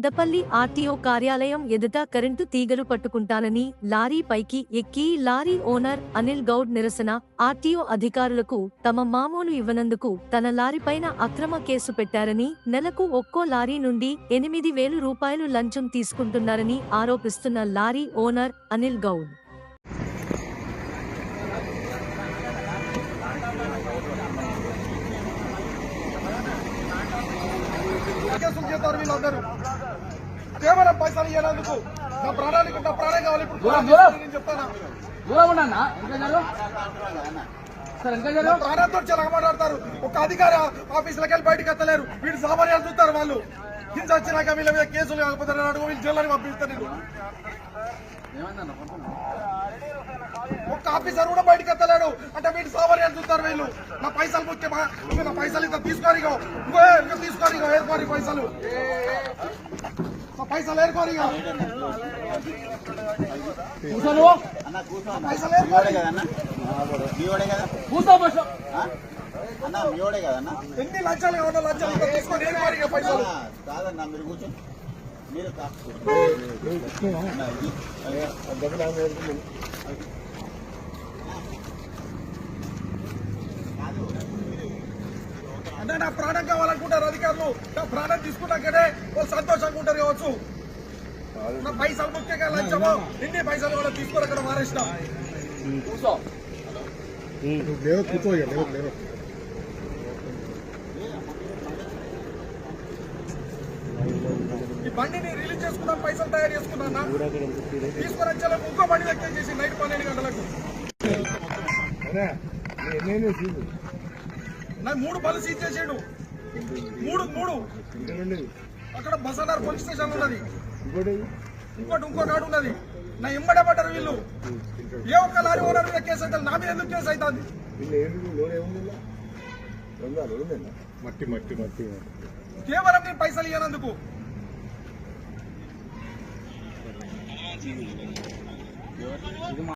Peddapalli RTO కార్యాలయం ఎదుట current తీగలు పట్టుకుంటానని లారీ పైకి ఎక్కి లారీ ఓనర్ అనిల్ గౌడ్ నిరసన ఆర్టీఓ అధికారులకు తమ మామూలు ఇవ్వనందుకు తన లారీపైన అక్రమ కేసు పెట్టారని నెలకు ఒక్కో లారీ నుండి ఎనిమిది వేలు రూపాయలు లంచం తీసుకుంటున్నారని ఆరోపిస్తున్న లారీ ఓనర్ అనిల్ గౌడ్. చేస్తారు వీళ్ళందరూ కేవలం పైసలు ఇవ్వనందుకు నా ప్రాణానికి నా ప్రాణం కావాలి ఇప్పుడు. నేను చెప్తాను? ప్రాణంతో చాలా మాట్లాడతారు. ఒక అధికారి ఆఫీసులకు వెళ్ళి బయటకు ఎత్తలేరు. వీడు సామాన్యాలు చూస్తారు వాళ్ళు. హింస వచ్చినాక వీళ్ళ మీద కేసులు కాకపోతే వీళ్ళు జిల్లాని పంపిస్తారు నేను ఒక్క ఆఫీసర్ కూడా బయటకు ఎత్తలేడు. అంటే వీటి సామాన్యాలు చూస్తారు వీళ్ళు. నా పైసలు ముఖ్యమా ఇంకా నా పైసలు ఇంత తీసుకోరు ఇగో. ఇంకో ఇంకా తీసుకోరు ఇగో ఏరుకోరు పైసలు. పైసలు నువ్వు పైసలు ఏరుకోరు? అన్న? మీవాడే కదన్న ఎన్ని తీసుకొని ఏరుకోరు ఇగో పైసలు. కాదన్న మీరు కూర్చో. మీరు కా- అన్న, ఇది- అంటే నా ప్రాణం కావాలనుకుంటారు అధికారులు. నా ప్రాణం తీసుకున్నాకనే వాళ్ళు సంతోషంగా ఉంటారు కావచ్చు. నా పైసలు ముఖ్యంగా లంచము. ఇన్ని పైసలు కూడా తీసుకొని అక్కడ మారేసిన కూర్చో. ఈ బండిని రిలీజ్ చేసుకున్నాం పైసలు తయారు చేసుకున్నా తీసుకొని వచ్చేలా ఇంకో బండి వ్యక్తం చేసి నైట్ పన్నెండు గంటలకు. నా మూడు బలు సీజ్ చేసాడు. మూడు మూడు. అక్కడ బసనార్ పోలీస్ స్టేషన్ ఉన్నది. ఇంకోటి ఇంకో నాడు ఉన్నది. నా ఎంబడే పడ్డారు వీళ్ళు. ఏ ఒక్క లారీ ఓనర్ మీద కేసు అయితే నా మీద ఎందుకు కేసు అవుతుంది? మట్టి మట్టి మట్టి. కేవలం నేను పైసలు ఇవ్వనందుకు Gini, lihat itu.